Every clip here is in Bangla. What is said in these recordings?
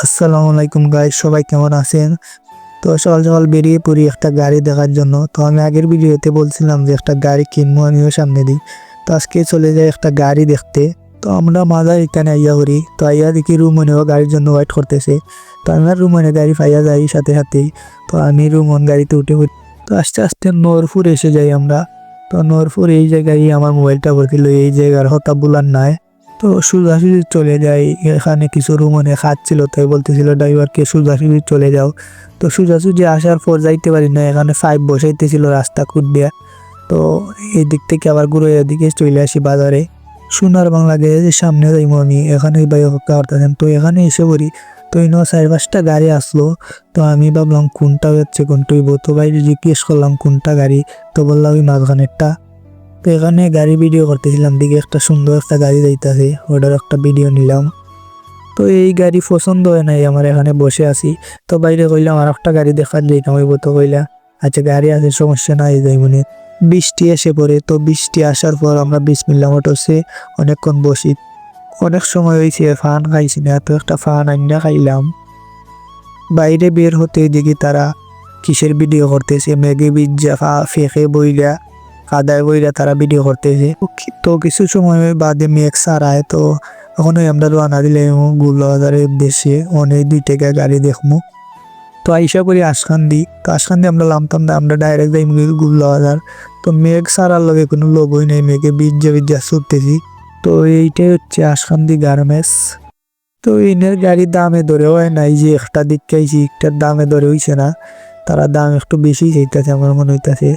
আসসালামু আলাইকুম গাইস সবাই কেমন আছেন? তো সকাল সকাল বেরিয়ে পড়ি একটা গাড়ি দেখার জন্য। তো আমি আগের ভিডিওতে বলছিলাম যে একটা গাড়ি কিনবো, আমিও সামনে দিই। তো আজকে চলে যাই একটা গাড়ি দেখতে। তো আমরা মাঝা এখানে আইয়া করি তো আইয়া দেখি রুমনেও গাড়ির জন্য ওয়েট করতেছে। তো আমার রুমনে গাড়ি পাইয়া যাই সাথে সাথেই। তো আমি রুমন গাড়িতে উঠে পড়ি। তো আস্তে আস্তে নরপুর এসে যাই আমরা। তো নরপুর এই জায়গায় আমার মোবাইলটা ভর্তিল এই জায়গার হতা বুলার নাই তো সোজাসুজি চলে যাই এখানে কিছু রুমনে খাচ্ছিল তাই বলতেছিল, ড্রাইভারকে সোজাসুজি চলে যাও। তো সোজাসুজি আসার পর যাইতে পারি না, এখানে ফাইভ বসাইতেছিল রাস্তা খুদ দিয়া। তো এই দিক থেকে আবার ঘুরে এদিকে চলে আসি বাজারে। সোনার বাংলা গ্যারেজের সামনে যাইমো আমি, এখানে বাইক করতেছেন, তো এখানে এসে পড়ি। তো ইনো চার পাঁচটা গাড়ি আসলো, তো আমি ভাবলাম, কোনটা হচ্ছে, কোনটা হইব? তো বাইরে জিজ্ঞেস করলাম, কোনটা গাড়ি? তো বললাম, ওই মাঝখানেরটা। তো এখানে গাড়ি ভিডিও করতেছিলাম। দিকে একটা সুন্দর একটা গাড়ি যাইতাছে, ওটার একটা ভিডিও নিলাম। তো এই গাড়ি পছন্দ হয় নাই, আমার এখানে বসে আছি। তো বাইরে কইলাম, আর একটা গাড়ি দেখার যাইতাম হইব তো কইলা আচ্ছা গাড়ি আছে, সমস্যা নাই, যাই মনে। বৃষ্টি এসে পড়ে, তো বৃষ্টি আসার পর আমরা বিশ বিসমিল্লা মোটরসে অনেকক্ষণ বসি। অনেক সময় হয়েছে ফান খাইছি না, তো একটা ফান আইনা খাইলাম। বাইরে বের হতে দেখি তারা কিসের ভিডিও করতেছে, ম্যাগি বিজ্জা ফা, ফেঁকে বইলা। কাদায় বইরা তারা ভিডিও করতেছে। তো কিছু সময় বাদে মেঘ সারায় তো এখন ওই আমরা রানা দিলে হাজারের উদ্দেশ্যে। অনেক দুই টাকা গাড়ি দেখব তো আইসা করি আশকান্দি। তো আশকান্দি আমরা নামতাম না, আমরা ডাইরেক্ট যাই হাজার তো মেঘ সারার লগে কোনো লোভই নেই মেঘে বিজ্জা বিজ্জা ছুটতেছি। তো এইটাই হচ্ছে আশকান্দি গার্মেন্টস। তো এনের গাড়ির দামে ধরে হয় নাই যে একটা দিক খাইছি একটার দামে ধরে হইছে না। তারা দাম একটু বেশি চাইতেছে, আমার মনে হইতাছে।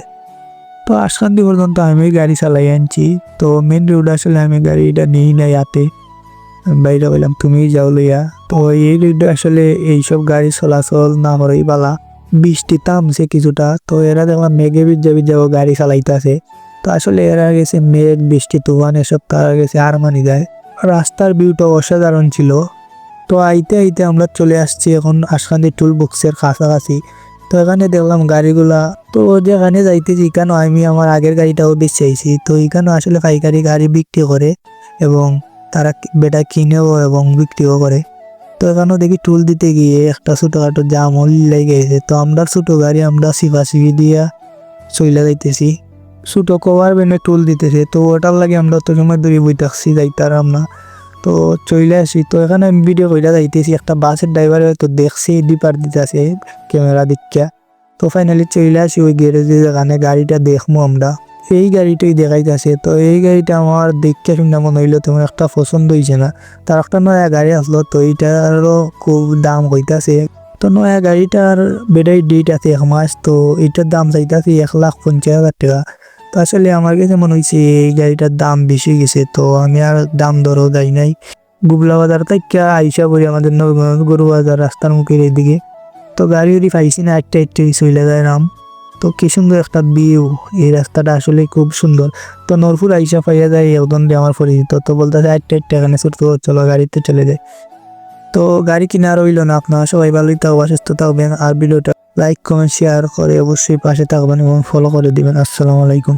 তো আশকান্দি পর্যন্ত আমি গাড়ি চালাই আনছি। তো মেন রোড আসলে আমি গাড়িটা নিই নাই হাতে। বাইরে বললাম তুমি যাও লইয়া। তো এই রোডে আসলে এইসব গাড়ি চলাচল না করেই বালা বৃষ্টি থামছে কিছুটা। তো এরা দেখলাম মেঘে বিজ্জা বিজ্জা গাড়ি চালাইতেছে। তো আসলে এরা গেছে মেঘ, বৃষ্টি, তুফান এসব তারা গেছে আর মানি যায়। রাস্তার ভিউটা অসাধারণ ছিল। তো আইতে আইতে আমরা চলে আসছি এখন আশকান্দি টুল বক্সের কাছাকাছি। তো এখানে দেখলাম গাড়িগুলা। তো যেখানে যাইতেছি এখানে আমি আমার আগের গাড়িটাও বেচাইছি তো এখানে আসলে পাইকারি গাড়ি বিক্রি করে এবং তারা বেটা কিনেও এবং বিক্রিও করে। তো এখানেও দেখি টুল দিতে গিয়ে একটা ছোটোখাটো জাম লেগে গেছে। তো আমরা ছোটো গাড়ি, আমরা সিফা সিফি দিয়া চইলা যাইতেছি। ছোটো কভার বেনে টুল দিতেছে। তো ওটার লাগে আমরা তো সময় দূরে বই থাকছি যাইতারাম না। তো চলে আসি। তো এখানে আমি ভিডিও কইরা যাইতেছি, একটা বাসের ড্রাইভার হয়তো দেখছে ডিপার দিতেছে ক্যামেরা দীক্ষা তো ফাইনালি চলে আসি ওই গ্যারেজে যেখানে গাড়িটা দেখব আমরা। এই গাড়িটাই দেখাইতেছে। তো এই গাড়িটা আমার দেখতে শুনে মনে হইল তোমার একটা পছন্দ হয়েছে না। তার একটা নয়া গাড়ি আসলো, তো এইটারও খুব দাম হইতাছে তো নয়া গাড়িটার বেডাই ডেট আছে এক মাস, তো এটার দাম চাইতেছে এক লাখ পঞ্চাশ হাজার টাকা। তো আসলে আমার কাছে মনে হয়েছে এই গাড়িটার দাম বেশি গেছে, তো আমি আর দাম দরও যাই নাই। গুবলা বাজার থেকে আইসা করি আমাদের গরু বাজার রাস্তার মুখের এদিকে। তো গাড়ি উড়ি পাইছি না, একটা একটা চলে যায় নাম। তো কি সুন্দর একটা ভিউ এই রাস্তাটা আসলে খুব সুন্দর। তো নরপুর আইসা পাইয়া যায় একদম আমার পরিচিত। তো বলতেছে একটা একটা এখানে ছোট চলো গাড়িতে চলে যায় তো গাড়ি কিনা রইল না, আপনারা সবাই ভালোই থাকবেন সুস্থ থাকবেন, আর ভিডিওটা লাইক কমেন্ট শেয়ার করে অবশ্যই পাশে থাকবেন এবং ফলো করে দিবেন। আসসালামু আলাইকুম।